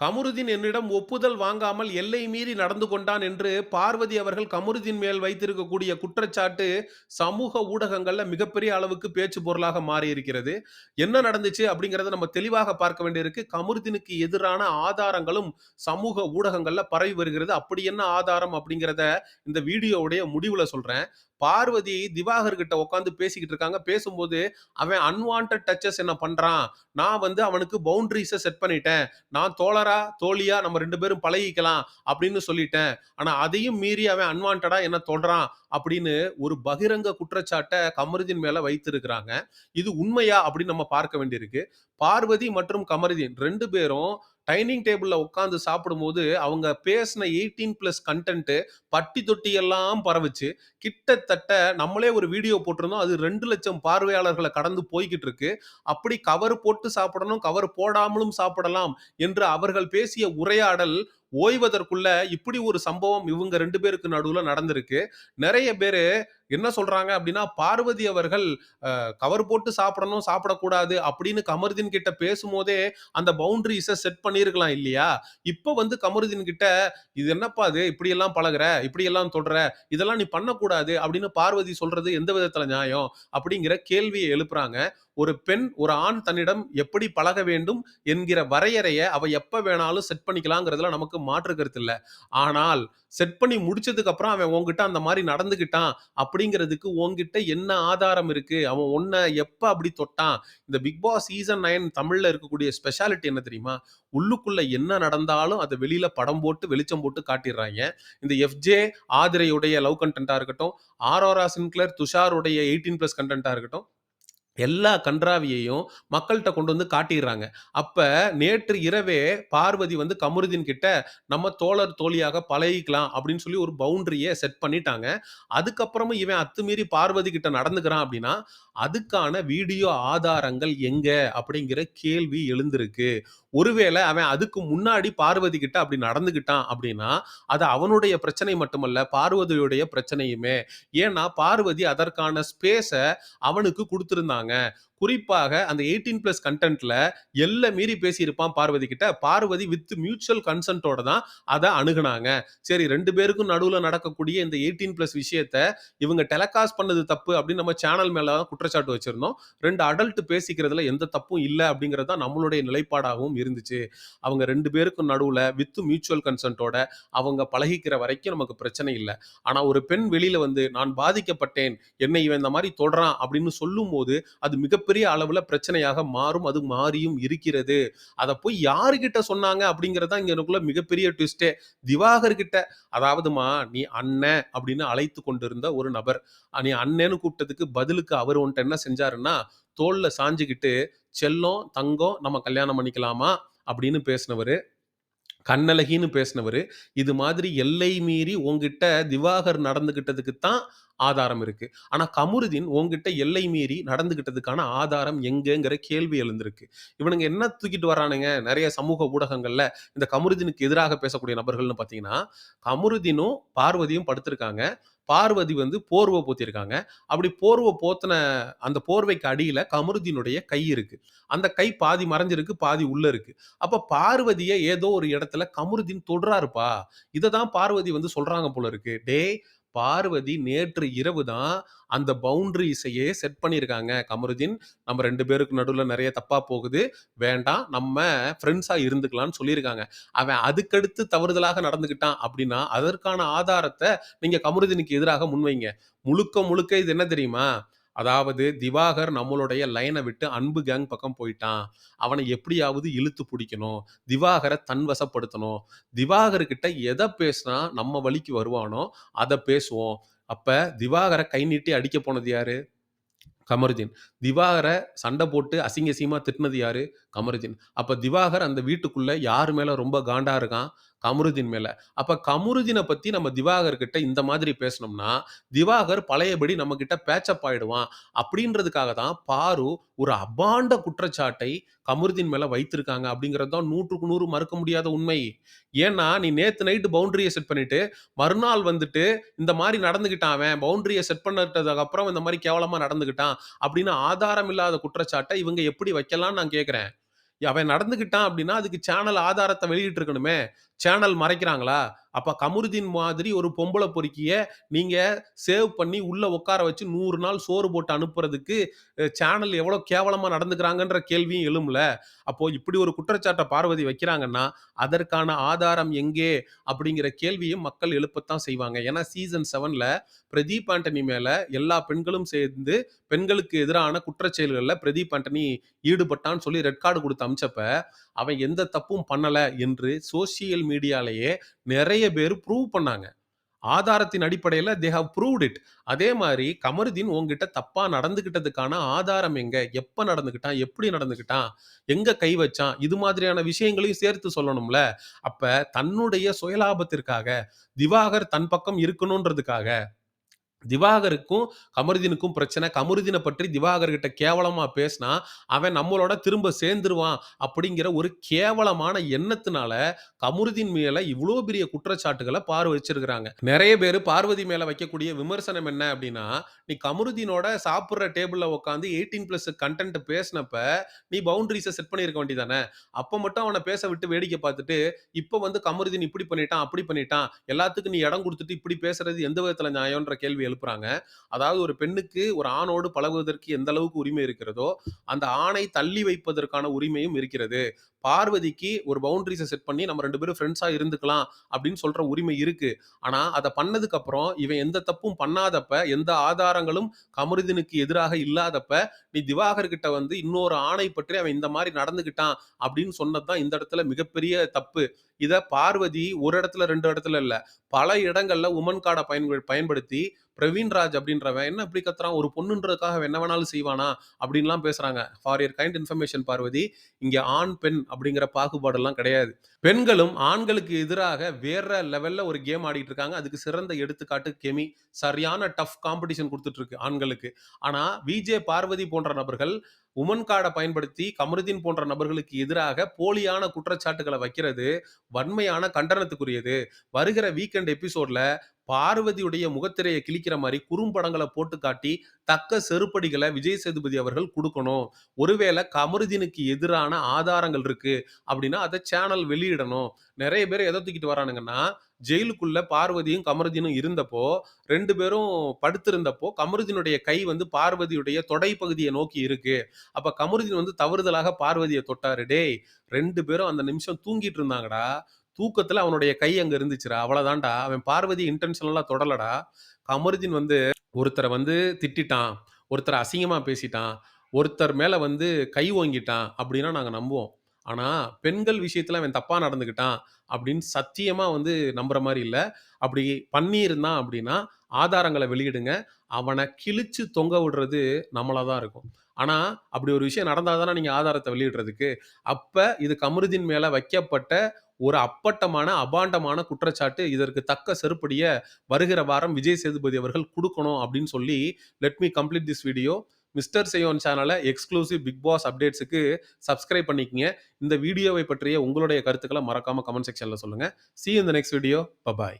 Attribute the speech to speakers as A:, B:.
A: கமருதீன் என்னிடம் ஒப்புதல் வாங்காமல் எல்லை மீறி நடந்து கொண்டான் என்று பார்வதி அவர்கள் கமருதீன் மேல் வைத்திருக்கக்கூடிய குற்றச்சாட்டு சமூக ஊடகங்கள்ல மிகப்பெரிய அளவுக்கு பேச்சு பொருளாக மாறி இருக்கிறது. என்ன நடந்துச்சு அப்படிங்கிறத நம்ம தெளிவாக பார்க்க வேண்டியிருக்கு. கமருதீனுக்கு எதிரான ஆதாரங்களும் சமூக ஊடகங்கள்ல பரவி வருகிறது. அப்படி என்ன ஆதாரம் அப்படிங்கிறத இந்த வீடியோவுடைய முடிவுல சொல்றேன். பார்வதி திவாகர் கிட்ட உட்காந்து பேசிக்கிட்டு இருக்காங்க. பேசும்போது அவன் அன்வான்டட் டச்சஸ் என்ன பண்றான்? நான் வந்து அவனுக்கு பவுண்டரிஸை செட் பண்ணிட்டேன். நான் தோழரா, தோழியா நம்ம ரெண்டு பேரும் பழகிக்கலாம் அப்படின்னு சொல்லிட்டேன். ஆனா அதையும் மீறி அவன் அன்வான்டா என்ன தொடறான் அப்படின்னு ஒரு பகிரங்க குற்றச்சாட்டை கமருதீன் மேல வைத்திருக்கிறாங்க. இது உண்மையா அப்படின்னு நம்ம பார்க்க வேண்டியிருக்கு. பார்வதி மற்றும் கமருதீன் ரெண்டு பேரும் டைனிங் டேபிள்ல உட்காந்து சாப்பிடும்போது அவங்க பேசின 18 பிளஸ் கன்டென்ட் பட்டி தொட்டி எல்லாம் பரவுச்சு. கிட்டத்தட்ட நம்மளே ஒரு வீடியோ போட்டிருந்தோம். அது ரெண்டு லட்சம் பார்வையாளர்களை கடந்து போய்கிட்டு இருக்கு. அப்படி கவர் போட்டு சாப்பிடணும், கவர் போடாமலும் சாப்பிடலாம் என்று அவர்கள் பேசிய உரையாடல் ஓய்வதற்குள்ள இப்படி ஒரு சம்பவம் இவங்க ரெண்டு பேருக்கு நடுவில் நடந்திருக்கு. நிறைய பேர் என்ன சொல்றாங்க அப்படின்னா, பார்வதி அவர்கள் கவர் போட்டு சாப்பிடணும், சாப்பிடக்கூடாது அப்படின்னு கமருதீன் கிட்ட பேசும்போதே அந்த பவுண்டரிஸை செட் பண்ணியிருக்கலாம் இல்லையா? இப்போ வந்து கமருதீன் கிட்ட "இது என்னப்பா இது? இப்படியெல்லாம் பழகுற, இப்படியெல்லாம் சொல்ற இதெல்லாம் நீ பண்ணக்கூடாது" அப்படின்னு பார்வதி சொல்றது எந்த விதத்துல நியாயம்? அப்படிங்கிற கேள்வியை எழுப்புறாங்க. ஒரு பெண், ஒரு ஆண் தன்னிடம் எப்படி பழக வேண்டும் என்கிற வரையறையை அவ எப்ப வேணாலும் செட் பண்ணிக்கலாங்கிறதுல நமக்கு மாற்று கருத்து இல்லை ஆனால் செட் பண்ணி முடிச்சதுக்கு அப்புறம் அவன் உன்கிட்ட அந்த மாதிரி நடந்துக்கிட்டான் அப்படிங்கிறதுக்கு உன்கிட்ட என்ன ஆதாரம் இருக்கு? அவன் உன்னை எப்ப அப்படி தொட்டான்? இந்த பிக் பாஸ் சீசன் நைன் தமிழ்ல இருக்கக்கூடிய ஸ்பெஷாலிட்டி என்ன தெரியுமா? உள்ளுக்குள்ள என்ன நடந்தாலும் அதை வெளியில படம் போட்டு, வெளிச்சம் போட்டு காட்டிடுறாங்க இந்த எஃப்ஜே, ஆதிரையுடைய லவ் கண்டென்ட்டா இருக்கட்டும், ஆரோரா சின்க்ளர், துஷாருடைய 18 பிளஸ் கண்டென்ட்டா இருக்கட்டும், எல்லா கன்றாவியையும் மக்கள்கிட்ட கொண்டு வந்து காட்டிடுறாங்க அப்ப நேற்று இரவே பார்வதி வந்து கமருதீன் கிட்ட நம்ம தோழர், தோழியாக பழகிக்கலாம் அப்படின்னு சொல்லி ஒரு பவுண்டரியை செட் பண்ணிட்டாங்க. அதுக்கப்புறமும் இவன் அத்துமீறி பார்வதி கிட்ட நடந்துக்கிறான் அப்படின்னா, அதுக்கான வீடியோ ஆதாரங்கள் எங்க? அப்படிங்கிற கேள்வி எழுந்திருக்கு. ஒருவேளை அவன் அதுக்கு முன்னாடி பார்வதி கிட்ட அப்படி நடந்துக்கிட்டான் அப்படின்னா, அது அவனுடைய பிரச்சனை மட்டுமல்ல, பார்வதியுடைய பிரச்சனையுமே. ஏன்னா பார்வதி அதற்கான ஸ்பேஸை அவனுக்கு கொடுத்துருந்தாங்க குறிப்பாக அந்த 18 பிளஸ் கன்டென்ட்ல எல்லாம் மீறி பேசியிருப்பான் பார்வதி கிட்ட. பார்வதி வித் மியூச்சுவல் கன்சென்ட்டோட தான் அதை அணுகுனாங்க. சரி ரெண்டு பேருக்கும் நடுவில் நடக்கக்கூடிய இந்த 18 பிளஸ் விஷயத்த இவங்க டெலகாஸ்ட் பண்ணது தப்பு அப்படின்னு நம்ம சேனல் மேல தான் குற்றச்சாட்டு வச்சிருந்தோம். ரெண்டு அடல்ட் பேசிக்கிறதுல எந்த தப்பும் இல்லை அப்படிங்கிறது தான் நம்மளுடைய நிலைப்பாடாகவும் இருந்துச்சு. அவங்க ரெண்டு பேருக்கும் நடுவில் வித் மியூச்சுவல் கன்சென்ட்டோட அவங்க பழகிக்கிற வரைக்கும் நமக்கு பிரச்சனை இல்லை ஆனா ஒரு பெண் வெளியில வந்து நான் பாதிக்கப்பட்டேன். என்னை இவன் இந்த மாதிரி தொடறான் அப்படின்னு சொல்லும்போது, அது மிகப்பெரிய அளவுல பிரச்சனையாக மாறும். அது மாறியும் இருக்கிறது. அத போய் யாருக்கிட்ட சொன்னாங்க அப்படிங்கிறது இங்க எனக்குள்ள மிகப்பெரிய ட்விஸ்டே திவாகர் கிட்ட அதாவதுமா நீ அண்ணன் அப்படின்னு அழைத்து கொண்டிருந்த ஒரு நபர். நீ அண்ணன்னு கூப்பிட்டதுக்கு பதிலுக்கு அவர் உன்ட்ட என்ன செஞ்சாருன்னா, தோள்ல சாஞ்சுகிட்டு, "செல்லம், தங்கம் நம்ம கல்யாணம் பண்ணிக்கலாமா?" அப்படின்னு பேசினவரு. கண்ணழகின்னு பேசினவர் இது மாதிரி எல்லை மீறி உங்ககிட்ட திவாகர் நடந்துகிட்டதுக்கு தான் ஆதாரம் இருக்கு. ஆனா கமருதீன் உன்கிட்ட எல்லை மீறி நடந்துகிட்டதுக்கான ஆதாரம் எங்கங்கிற கேள்வி எழுந்திருக்கு. இவனுங்க என்ன தூக்கிட்டு வரானுங்க நிறைய சமூக ஊடகங்கள்ல இந்த கமருதீனுக்கு எதிராக பேசக்கூடிய நபர்கள்னு பார்த்தீங்கன்னா, கமருதீனும், பார்வதியும் படுத்திருக்காங்க. பார்வதி வந்து போர்வை போத்தியிருக்காங்க. அப்படி போர்வை போத்தின அந்த போர்வைக்கு அடியில் கமருதீனுடைய கை இருக்கு. அந்த கை பாதி மறைஞ்சிருக்கு, பாதி உள்ள இருக்கு. அப்ப பார்வதியை ஏதோ ஒரு இடத்துல கமருதீன் தொடுறாருப்பா. இதை தான் பார்வதி வந்து சொல்றாங்க போல இருக்கு. டேய் பார்வதி நேற்று இரவு தான் அந்த பவுண்டரிஸையே செட் பண்ணியிருக்காங்க. கமருதீன் நம்ம ரெண்டு பேருக்கு நடுவில் நிறைய தப்பாக போகுது. வேண்டாம். நம்ம ஃப்ரெண்ட்ஸாக இருந்துக்கலாம்னு சொல்லியிருக்காங்க. அவன் அதுக்கடுத்து தவறுதலாக நடந்துக்கிட்டான் அப்படின்னா, அதற்கான ஆதாரத்தை நீங்கள் கமருதீனுக்கு எதிராக முன்வைங்க. முழுக்க முழுக்க இது என்ன தெரியுமா? அதாவது திவாகர் நம்மளுடைய லைனை விட்டு அன்பு கேங் பக்கம் போயிட்டான். அவனை எப்படியாவது இழுத்து பிடிக்கணும் திவாகரை தன் வசப்படுத்தணும். திவாகர் கிட்ட பேசினா நம்ம வழிக்கு வருவானோ, அதை பேசுவோம். அப்போ திவாகரை கை நீட்டி அடிக்க போனது யாரு? கமருதீன். திவாகரை சண்டை போட்டு அசிங்க அசிங்கமா திட்டினது யாரு? கமருதீன். அப்போ திவாகர் அந்த வீட்டுக்குள்ளே யார் மேலே ரொம்ப காண்டாக இருக்கான்? கமருதீன் மேல. அப்ப கமருதீனை பத்தி நம்ம திவாகர் கிட்ட இந்த மாதிரி பேசினோம்னா திவாகர் பழையபடி நம்மக்கிட்ட பேச்சப் ஆயிடுவான். அப்படின்றதுக்காக தான் பாரு ஒரு அபாண்ட குற்றச்சாட்டை கமருதீன் மேல வைத்திருக்காங்க அப்படிங்கிறது தான் 100க்கு 100 மறுக்க முடியாத உண்மை. ஏன்னா, நீ நேத்து நைட்டு பவுண்டரியை செட் பண்ணிட்டு, மறுநாள் வந்துட்டு இந்த மாதிரி நடந்துக்கிட்டான் அவன். பவுண்டரியை செட் பண்ணதுக்கு அப்புறம் இந்த மாதிரி கேவலமா நடந்துக்கிட்டான். அப்படின்னு ஆதாரம் இல்லாத குற்றச்சாட்டை இவங்க எப்படி வைக்கலாம்னு நான் கேட்கிறேன். அவன் நடந்துக்கிட்டான் அப்படின்னா, அதுக்கு சேனல் ஆதாரத்தை வெளியிட்டு இருக்கணுமே சேனல் மறைக்கிறாங்களா? அப்ப கமருதீன் மாதிரி ஒரு பொம்பளை பொறுக்கிய நீங்க சேவ் பண்ணி உள்ள உட்கார வச்சு நூறு நாள் சோறு போட்டு அனுப்புறதுக்கு சேனல் எவ்வளோ கேவலமா நடந்துக்கிறாங்கன்ற கேள்வியும் எழும்ல. அப்போ இப்படி ஒரு குற்றச்சாட்டை பார்வதி வைக்கிறாங்கன்னா, அதற்கான ஆதாரம் எங்கே? அப்படிங்கிற கேள்வியும் மக்கள் எழுப்பத்தான் செய்வாங்க. ஏன்னா சீசன் செவனில் பிரதீப் ஆண்டனி மேல எல்லா பெண்களும் சேர்ந்து பெண்களுக்கு எதிரான குற்றச்செயல்களில் பிரதீப் ஆண்டனி ஈடுபட்டான்னு சொல்லி ரெட் கார்டு கொடுத்து அனுப்பிச்சப்ப, அவன் எந்த தப்பும் பண்ணல என்று சோசியல் மீடியாலேயே நிறைய பேர் ப்ரூவ் பண்ணாங்க. ஆதாரத்தின் அடிப்படையில் தே ஹவ் ப்ரூவ்ட் இட். அதே மாதிரி கமருதீன் உங்ககிட்ட தப்பாக நடந்துக்கிட்டதுக்கான ஆதாரம் எங்கே எப்போ நடந்துக்கிட்டான்? எப்படி நடந்துக்கிட்டான்? எங்கே கை வச்சான்? இது மாதிரியான விஷயங்களையும் சேர்த்து சொல்லணும்ல. அப்போ தன்னுடைய சுயலாபத்திற்காக, திவாகர் தன் பக்கம் இருக்கணுன்றதுக்காக, திவாகருக்கும், கமருதீனுக்கும் பிரச்சனை. கமருதீனை பற்றி திவாகர் கிட்ட கேவலமா பேசினா, அவன் நம்மளோட திரும்ப சேர்ந்துருவான் அப்படிங்கிற ஒரு கேவலமான எண்ணத்தினால, கமருதீன் மேல இவ்வளோ பெரிய குற்றச்சாட்டுகளை பாரு வச்சிருக்கிறாங்க. நிறைய பேர் பார்வதி மேல வைக்கக்கூடிய விமர்சனம் என்ன அப்படின்னா, நீ கமருதீனோட டேபிளில் டேபிள்ல உட்கார்ந்து 18+ கன்டென்ட் பேசினப்ப, நீ பவுண்டரிஸை செட் பண்ணியிருக்க வேண்டியதானே. அப்போ மட்டும் அவனை பேச விட்டு வேடிக்கை பார்த்துட்டு, இப்போ வந்து கமருதீன் இப்படி பண்ணிட்டான், அப்படி பண்ணிட்டான். எல்லாத்துக்கும் நீ இடம் கொடுத்துட்டு இப்படி பேசுறது எந்த விதத்தில் நியாயம்ன்ற கேள்வி எழுப்புறாங்க. அதாவது ஒரு பெண்ணுக்கு ஒரு ஆணோடு பழகுவதற்கு எந்த அளவுக்கு உரிமை இருக்கிறதோ, அந்த ஆணை தள்ளி வைப்பதற்கான உரிமையும் இருக்கிறது. பார்வதிக்கு ஒரு பவுண்டரிஸை செட் பண்ணி நம்ம ரெண்டு பேரும் ஃப்ரெண்ட்ஸாக இருந்துக்கலாம் அப்படின்னு சொல்ற உரிமை இருக்கு. ஆனா, அதை பண்ணதுக்கு அப்புறம் இவன் எந்த தப்பும் பண்ணாதப்ப, எந்த ஆதாரங்களும் கமருதினுக்கு எதிராக இல்லாதப்ப, நீ திவாகர் கிட்ட வந்து இன்னொரு ஆணை பற்றி அவன் இந்த மாதிரி நடந்துக்கிட்டான் அப்படின்னு சொன்னது தான் இந்த இடத்துல மிகப்பெரிய தப்பு. இதை பார்வதி ஒரு இடத்துல, ரெண்டு இடத்துல இல்லை பல இடங்கள்ல உமன் கார்ட பயன்படுத்தி பிரவீன் பிரவீன்ராஜ் அப்படின்றவன் என்ன இப்படி கத்துறான்? ஒரு பொண்ணுன்றதுக்காக என்ன வேணாலும் செய்வானா? அப்படின்லாம் பேசுறாங்க. For your kind information Parvathi, இங்க ஆண், பெண் அப்படிங்கிற பாகுபாடெல்லாம் கிடையாது. பெண்களும் ஆண்களுக்கு எதிராக வேற லெவல்ல ஒரு கேம் ஆடிட்டு இருக்காங்க. அதுக்கு சிறந்த எடுத்துக்காட்டு கெமி. சரியான டஃப் காம்படிஷன் கொடுத்துட்டு இருக்கு ஆண்களுக்கு. ஆனா, விஜே பார்வதி போன்ற நபர்கள் உமன் கார்டை பயன்படுத்தி கமருதீன் போன்ற நபர்களுக்கு எதிராக போலியான குற்றச்சாட்டுகளை வைக்கிறது வன்மையான கண்டனத்துக்குரியது. வருகிற வீக்கெண்ட் எபிசோட்ல பார்வதியுடைய முகத்திரையை கிழிக்கிற மாதிரி குறும்படங்களை போட்டு காட்டி, தக்க செருப்படிகளை விஜய் சேதுபதி அவர்கள் கொடுக்கணும் ஒருவேளை கமருதீனுக்கு எதிரான ஆதாரங்கள் இருக்கு அப்படின்னா, அதை சேனல் வெளியிடணும். நிறைய பேர் எதை தூக்கிட்டு வரானுங்கன்னா, ஜெயிலுக்குள்ள பார்வதியும், கமருதீனும் இருந்தப்போ, ரெண்டு பேரும் படுத்திருந்தப்போ, கமருதீனுடைய கை வந்து பார்வதியுடைய தொடை பகுதியை நோக்கி இருக்கு. அப்ப கமருதீன் வந்து தவறுதலாக பார்வதியை தொட்டாரு. டேய் ரெண்டு பேரும் அந்த நிமிஷம் தூங்கிட்டு இருந்தாங்கடா. தூக்கத்துல அவனுடைய கை அங்க இருந்துச்சுடா. அவ்வளவுதான்டா அவன் பார்வதி இன்டென்ஷனலா தொடலடா. கமருதீன் வந்து ஒருத்தரை வந்து திட்டிட்டான். ஒருத்தரை அசிங்கமா பேசிட்டான். ஒருத்தர் மேல வந்து கை ஓங்கிட்டான் அப்படின்னா நாங்க நம்புவோம். ஆனா, பெண்கள் விஷயத்துல அவன் தப்பா நடந்துக்கிட்டான் அப்படின்னு சத்தியமா வந்து நம்புற மாதிரி இல்ல. அப்படி பண்ணியிருந்தான் அப்படின்னா, ஆதாரங்களை வெளியிடுங்க. அவனை கிழிச்சு தொங்க விடுறது நம்மளா தான் இருக்கும். ஆனா, அப்படி ஒரு விஷயம் நடந்தால் தானே நீங்க ஆதாரத்தை வெளியிடுறதுக்கு. அப்ப இது கமருதீன் மேல வைக்கப்பட்ட ஒரு அப்பட்டமான, அபாண்டமான குற்றச்சாட்டு. இதற்கு தக்க செருப்படிய வருகிற வாரம் விஜய் சேதுபதி அவர்கள் கொடுக்கணும் அப்படின்னு சொல்லி, let me complete this video. Mister செய்யோன் சேனலை எக்ஸ்க்ளூசிவ் பிக் பாஸ் அப்டேட்ஸுக்கு சப்ஸ்கிரைப் பண்ணிக்கங்க. இந்த வீடியோவை பற்றிய உங்களுடைய கருத்துக்களை மறக்காம கமெண்ட் செக்ஷனில் சொல்லுங்கள் சி இந்த நெக்ஸ்ட் வீடியோ. பபாய்.